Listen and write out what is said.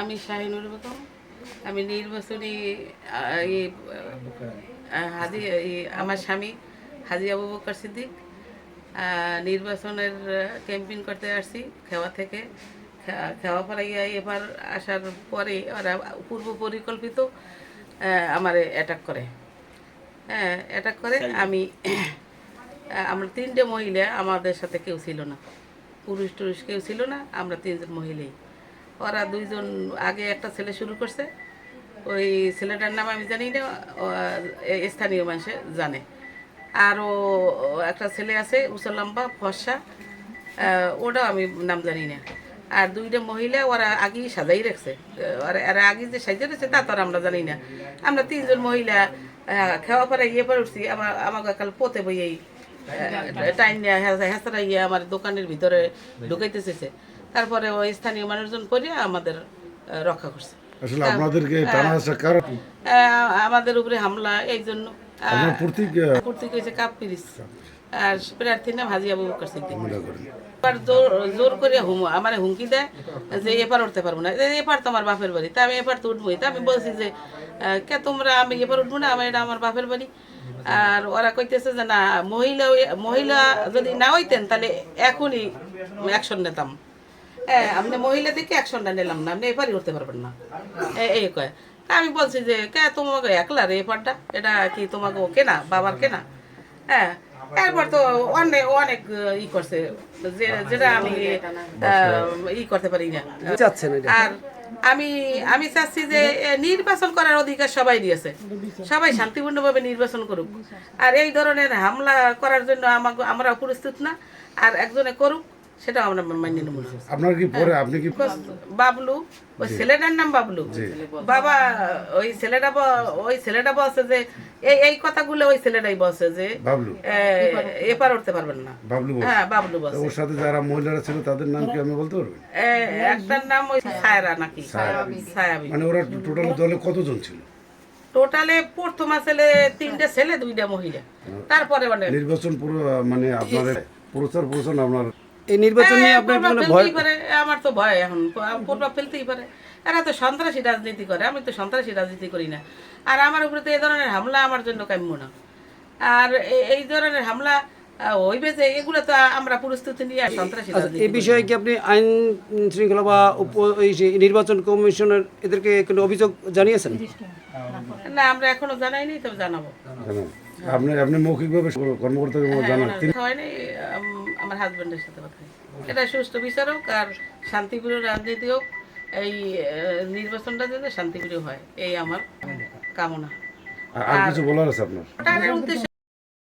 আমি শাহিনুর বেগম আমি নির্বাচনী হাজি আমার স্বামী হাজি আবু বকর সিদ্দিক। নির্বাচনের ক্যাম্পেইন করতে আসছি খেওয়া থেকে। খেওয়া পাড়াইয়া এবার আসার পরে ওরা পূর্ব পরিকল্পিত আমার অ্যাটাক করে। হ্যাঁ অ্যাটাক করে। আমি আমরা তিনটে মহিলা আমাদের সাথে কেউ ছিল না। পুরুষ টুরুষ কেউ ছিল না আমরা তিনজন মহিলাই। ওরা দুইজন আগে একটা ছেলে শুরু করছে। ওই ছেলেটার নাম আমি জানি না স্থানীয় মানুষে জানে। আরও একটা ছেলে আছে উসলাম্বা ফর্সা ওটাও আমি নাম জানি না। আর দুইটা মহিলা ওরা আগেই সাজাই রাখছে। ওরা এরা আগে যে সাজিয়ে রাখছে তা তো আমরা জানি না। আমরা তিনজন মহিলা খাওয়া পরে ইয়ে পরে উঠছি আমার আমাকে কাল পোতে বইয়েই টাইম নিয়ে হেঁচড়া ইয়ে আমার দোকানের ভিতরে ঢুকাইতে চেয়েছে। তারপরে ওই স্থানীয় মানুষজন করে আমাদের রক্ষা করছে। আসলে আপনাদেরকে টানা কারণ? আমাদের উপরে হামলা এই জন্য প্রতীক হয়েছে কাপ পিরিস। আর প্রার্থীর নাম হাজি আবু বকর সিদ্দিক। এবার জোর করে হুম আমার হুমকি দেয় যে এপার উঠতে পারব না। এপার তো আমার বাপের বাড়ি তা আমি এপার তো উঠবোই। তা আমি বলছি যে কে তোমরা আমি এপার উঠবো না আমার এটা আমার বাপের বাড়ি। আর ওরা কইতেছে যে না মহিলা মহিলা যদি না হইতেন তাহলে এখনই অ্যাকশন নিতাম। হ্যাঁ আপনি মহিলা দেখে অ্যাকশনটা নিলাম না আপনি এপারই উঠতে পারবেন না। এই কয় তা আমি বলছি যে কে তোমাকে একলা রে এপারটা এটা কি তোমাকে কেনা? বাবার কেনা? হ্যাঁ এরপর তো অনেক অনেক ই করছে যেটা আমি ই করতে পারি না। আর আমি আমি চাচ্ছি যে নির্বাচন করার অধিকার সবাই দিয়েছে। সবাই শান্তিপূর্ণভাবে নির্বাচন করুক। আর এই ধরনের হামলা করার জন্য আমাকে আমরা প্রস্তুত না। আর একজনে করুক সেটা আমরা মানিয়ে নেব। আপনার কি পরে আপনি কি বাবলু ওই ছেলেটার নাম বাবলু। বাবা ওই ছেলেটা ওই ছেলেটা বলছে যে এই এই কথাগুলো ওই ছেলেটাই বলছে যে বাবলু। এপার উঠতে পারবেন না। বাবলু হ্যাঁ বাবলু বলছে ওর সাথে যারা মহিলারা ছিল তাদের নাম কি আমি বলতে পারবেন এ, একটার নাম ওই সায়রা নাকি। সায়াবি মানে ওরা টোটাল দলে কতজন ছিল? টোটালে প্রথম ছেলে তিনটে ছেলে দুইটা মহিলা। তারপরে মানে নির্বাচন পুরো মানে আপনাদের প্রচার প্রচার আপনার এই নির্বাচন নিয়ে আপনার মানে ভয়? আমার তো ভয় এখন। প্রভাব ফেলতেই পারে। এরা তো সন্ত্রাসী রাজনীতি করে আমি তো সন্ত্রাসী রাজনীতি করি না। আর আমার উপরে তো এই ধরনের হামলা আমার জন্য কাম্য না। আর এই ধরনের হামলা আহ, হইবে যে এগুলো তো আমরা প্রস্তুতি নিয়ে সন্ত্রাসী আচ্ছা, এই বিষয়ে কি আপনি আইন শৃঙ্খলা বা উপ- এই যে নির্বাচন কমিশনের এদেরকে কোনো অভিযোগ জানিয়েছেন? না আমরা এখনও জানাইনি তবে জানাব। আপনি আপনি মৌখিকভাবে কর্মকর্তাকে জানান। তিনি কথা হয়নি আমার হাজবেন্ডের সাথে কথা। এটা সুস্থ বিচারক আর শান্তিপ্রিয় রাজনীতি হোক এই নির্বাচনটা যেন শান্তিপ্রিয় হয় এই আমার কামনা। আর- কিছু বলার আছে আপনার? উদ্দেশ্যে